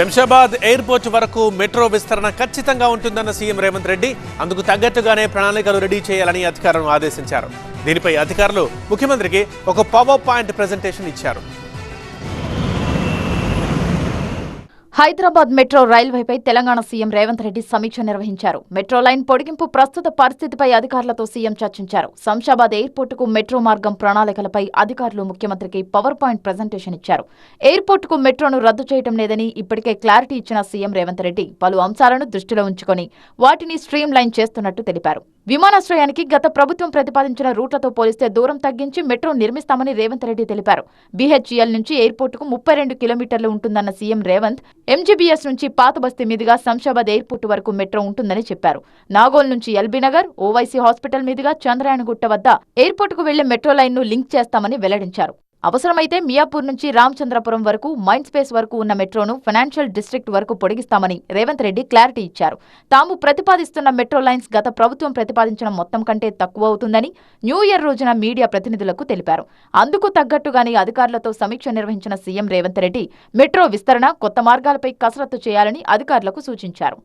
Shamshabad airport వరకు metro విస్తరణ ఖచ్చితంగా ఉంటుందన్న సీఎం రేవంత్ రెడ్డి అందుకు తగ్గట్టుగానే ప్రణాళికలు రెడీ చేయాలని అధికారులను ఆదేశించారు. దీనిపై అధికారులు ముఖ్యమంత్రికి ఒక పవర్ పాయింట్ ప్రెజెంటేషన్ ఇచ్చారు. హైదరాబాద్ మెట్రో రైల్వేపై తెలంగాణ సీఎం రేవంత్ రెడ్డి సమీక్ష నిర్వహించారు. మెట్రో లైన్ పొడిగింపు ప్రస్తుత పరిస్థితిపై అధికారులతో సీఎం చర్చించారు. శంషాబాద్ ఎయిర్పోర్టుకు మెట్రో మార్గం ప్రణాళికలపై అధికారులు ముఖ్యమంత్రికి పవర్ పాయింట్ ప్రజెంటేషన్ ఇచ్చారు. ఎయిర్పోర్టుకు మెట్రోను రద్దు చేయడం లేదని ఇప్పటికే క్లారిటీ ఇచ్చిన సీఎం రేవంత్ రెడ్డి పలు అంశాలను దృష్టిలో ఉంచుకొని వాటిని స్ట్రీమ్ లైన్ చేస్తున్నట్టు తెలిపారు. విమానాశ్రయానికి గత ప్రభుత్వం ప్రతిపాదించిన రూట్లతో పోలిస్తే దూరం తగ్గించి మెట్రో నిర్మిస్తామని రేవంత్ రెడ్డి తెలిపారు. బీహెచ్ఈఎల్ నుంచి ఎయిర్పోర్టుకు ముప్పై రెండు కిలోమీటర్లు ఉంటుందన్న సీఎం రేవంత్ ఎంజీబీఎస్ నుంచి పాత బస్తీ మీదుగా శంషాబాద్ ఎయిర్పోర్టు వరకు మెట్రో ఉంటుందని చెప్పారు. నాగోల్ నుంచి ఎల్బీనగర్ ఓవైసీ హాస్పిటల్ మీదుగా చంద్రాయణగుట్ట వద్ద ఎయిర్పోర్టుకు వెళ్ళే మెట్రో లైన్ను లింక్ చేస్తామని వెల్లడించారు. అవసరమైతే మియాపూర్ నుంచి రామచంద్రపురం వరకు మైండ్ స్పేస్ వరకు ఉన్న మెట్రోను ఫైనాన్షియల్ డిస్ట్రిక్ట్ వరకు పొడిగిస్తామని రేవంత్ రెడ్డి క్లారిటీ ఇచ్చారు. తాము ప్రతిపాదిస్తున్న మెట్రో లైన్స్ గత ప్రభుత్వం ప్రతిపాదించిన మొత్తం కంటే తక్కువ అవుతుందని న్యూ ఇయర్ రోజున మీడియా ప్రతినిధులకు తెలిపారు. అందుకు తగ్గట్టుగానే అధికారులతో సమీక్ష నిర్వహించిన సీఎం రేవంత్ రెడ్డి మెట్రో విస్తరణ కొత్త మార్గాలపై కసరత్తు చేయాలని అధికారులకు సూచించారు.